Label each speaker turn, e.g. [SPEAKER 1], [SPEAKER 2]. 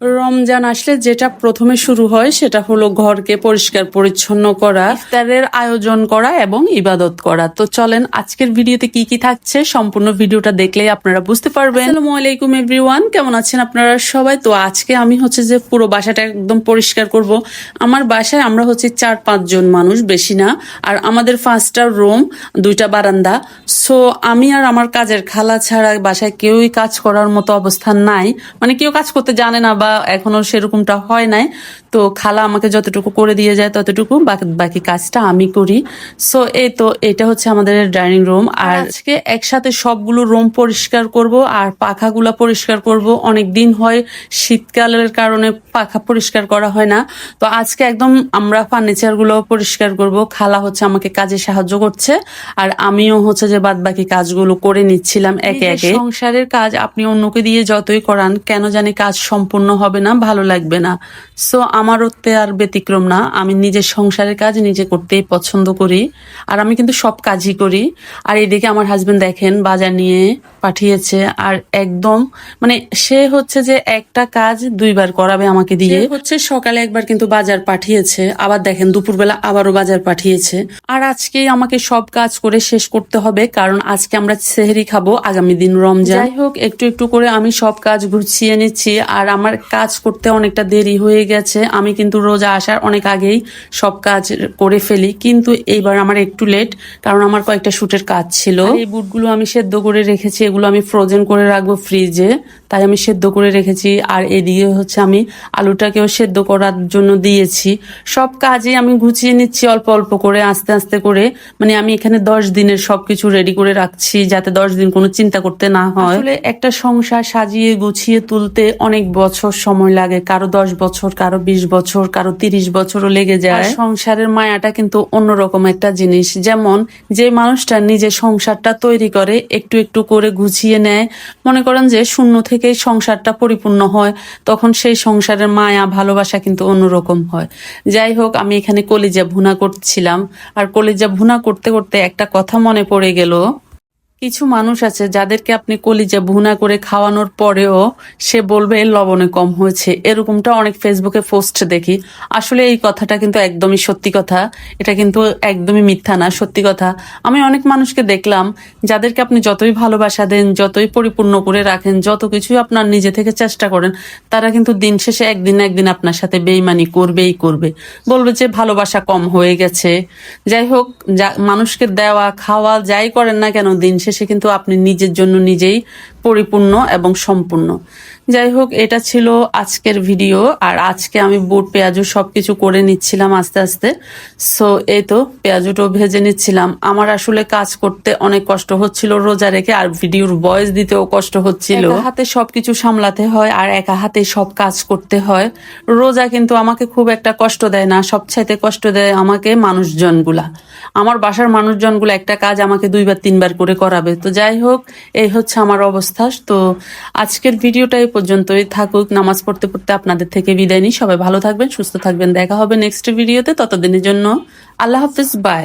[SPEAKER 1] রমজান আসলে যেটা প্রথমে শুরু হয়, সেটা হলো ঘরকে পরিষ্কার পরিচ্ছন্ন করা, ইফতারের আয়োজন করা এবং ইবাদত করা। তো চলেন আজকের ভিডিওতে কি কি থাকছে, সম্পূর্ণ ভিডিওটা দেখলেই আপনারা বুঝতে পারবেন। আসসালামু আলাইকুম এভরিওয়ান কেমন আছেন আপনারা সবাই? তো আজকে আমি হচ্ছে যে পুরো বাসাটা একদম পরিষ্কার করব। আমার বাসায় আমরা হচ্ছে চার পাঁচজন মানুষ, বেশি না। আর আমাদের পাঁচটা রুম, দুইটা বারান্দা। সো আমি আর আমার কাজের খালা ছাড়া বাসায় কেউই কাজ করার মতো অবস্থান নাই। মানে কেউ কাজ করতে জানে না বা এখনও সেরকমটা হয় নাই। তো খালা আমাকে যতটুকু করে দিয়ে যায় ততটুকু বাকি কাজটা আমি করি। সো এই তো এটা হচ্ছে আমাদের ডাইনিং রুম আর আজকে একসাথে সবগুলো রুম পরিষ্কার করব আর পাখাগুলো পরিষ্কার করব। অনেক দিন হয় শীতকালের কারণে পাখা পরিষ্কার করা হয় না। তো আজকে একদম আমরা ফার্নিচারগুলো পরিষ্কার করব। খালা হচ্ছে আমাকে কাজে সাহায্য করছে আর আমিও হচ্ছে যে বাদ বাকি কাজগুলো করে নিচ্ছিলাম একে একে। সংসারের কাজ আপনি অন্যকে দিয়ে যতই করান কেন জানি কাজ সম্পূর্ণ হবে না ভালো লাগবে না। সো আমারও আর ব্যতিক্রম না। আমি নিজের সংসারের কাজ নিজে করতেই পছন্দ করি। আর আমি কিন্তু সব কাজই করি। আর এদিকে আমার হাজবেন্ড দেখেন বাজার নিয়ে পাঠিয়েছে। আর একদম মানে সে হচ্ছে যে একটা কাজ দুইবার করাবে আমাকে দিয়ে। হচ্ছে সকালে একবার কিন্তু বাজার পাঠিয়েছে। আবার দেখেন দুপুরবেলা আবারও বাজার পাঠিয়েছে। আর আজকে আমাকে সব কাজ করে শেষ করতে হবে। কারণ আজকে আমরা সেহরি খাব আগামী দিন রমজান। যাই হোক একটু একটু করে আমি সব কাজ গুছিয়ে নিচ্ছি। আর আমার কাজ করতে অনেকটা দেরি হয়ে গেছে। আমি কিন্তু রোজা আসার অনেক আগেই সব কাজ করে ফেলি। কিন্তু এইবার আমার একটু লেট কারণ আমার কয়েকটা শুটের কাজ ছিল। এই বুটগুলো আমি সেদ্ধ করে রেখেছি, এগুলো আমি ফ্রোজেন করে রাখব ফ্রিজে তাই আমি সেদ্ধ করে রেখেছি। আর এদিকে হচ্ছে আমি আলুটাকেও সেদ্ধ করার জন্য দিয়েছি। সব কাজে আমি গুছিয়ে নিচ্ছি অল্প অল্প করে আস্তে আস্তে করে। মানে আমি এখানে দশ দিনের সব কিছু রেডি করে রাখছি যাতে দশ দিন কোনো চিন্তা করতে না হয়। আসলে একটা সংসার সাজিয়ে গুছিয়ে তুলতে অনেক বছর সময় লাগে। কারও দশ বছর কারও বিশ বছর কারও তিরিশ বছরও লেগে যায়। সংসারের মায়াটা কিন্তু অন্যরকম একটা জিনিস। যেমন যে মানুষটা নিজে সংসারটা তৈরি করে একটু একটু করে গুছিয়ে নেয়। মনে করেন যে শূন্য থেকেই সংসারটা পরিপূর্ণ হয়, তখন সেই সংসারের মায়া, ভালোবাসা কিন্তু অন্যরকম হয়। যাই হোক, আমি এখানে কলিজা ভুনা করছিলাম। আর কলিজা ভুনা করতে করতে একটা কথা মনে পড়ে গেল। কিছু মানুষ আছে যাদেরকে আপনি কলিজা ভুনা করে খাওয়ানোর পরেও সে বলবে লবণে কম হয়েছে। এরকমটা অনেক ফেসবুকে পোস্ট দেখি। আসলে এই কথাটা কিন্তু একদমই সত্যি কথা। এটা কিন্তু একদমই মিথ্যা না, সত্যি কথা। আমি অনেক মানুষকে দেখলাম যাদেরকে আপনি যতই ভালোবাসা দেন, যতই পরিপূর্ণ করে রাখেন, যত কিছুই আপনার নিজে থেকে চেষ্টা করেন, তারা কিন্তু দিন শেষে একদিন একদিন আপনার সাথে বেইমানি করবেই করবে। বলবে যে, ভালোবাসা কম হয়ে গেছে। যাই হোক, যা, মানুষকে দেওয়া, খাওয়া, যাই করেন না কেন, দিন শেষে কিন্তু আপনি নিজের জন্য নিজেই পরিপূর্ণ এবং সম্পূর্ণ। যাই হোক এটা ছিল আজকের ভিডিও, আর আজকে আমি বুট পেঁয়াজু সবকিছু করে নিচ্ছিলাম আস্তে আস্তে। সো, এই তো, পেঁয়াজুটাও ভেজে নিচ্ছিলাম। আমার আসলে কাজ করতে অনেক কষ্ট হচ্ছিল রোজা রেখে, আর ভিডিওর ভয়েস দিতেও কষ্ট হচ্ছিল। হাতে সবকিছু সামলাতে হয়, আর একা হাতে সব কাজ করতে হয়। রোজা কিন্তু আমাকে খুব একটা কষ্ট দেয় না, সবচাইতে কষ্ট দেয় আমাকে মানুষজনগুলা। আমার বাসার মানুষজনগুলো একটা কাজ আমাকে দুইবার, তিনবার করে করাবে। তো যাই হোক এই হচ্ছে আমার অবস্থা। তো আজকের ভিডিওটা এই পর্যন্তই থাকুক, নামাজ পড়তে পড়তে আপনাদের থেকে বিদায় নিই। সবাই ভালো থাকবেন, সুস্থ থাকবেন। দেখা হবে নেক্সট ভিডিওতে ততদিনের জন্য আল্লাহ হাফিজ বাই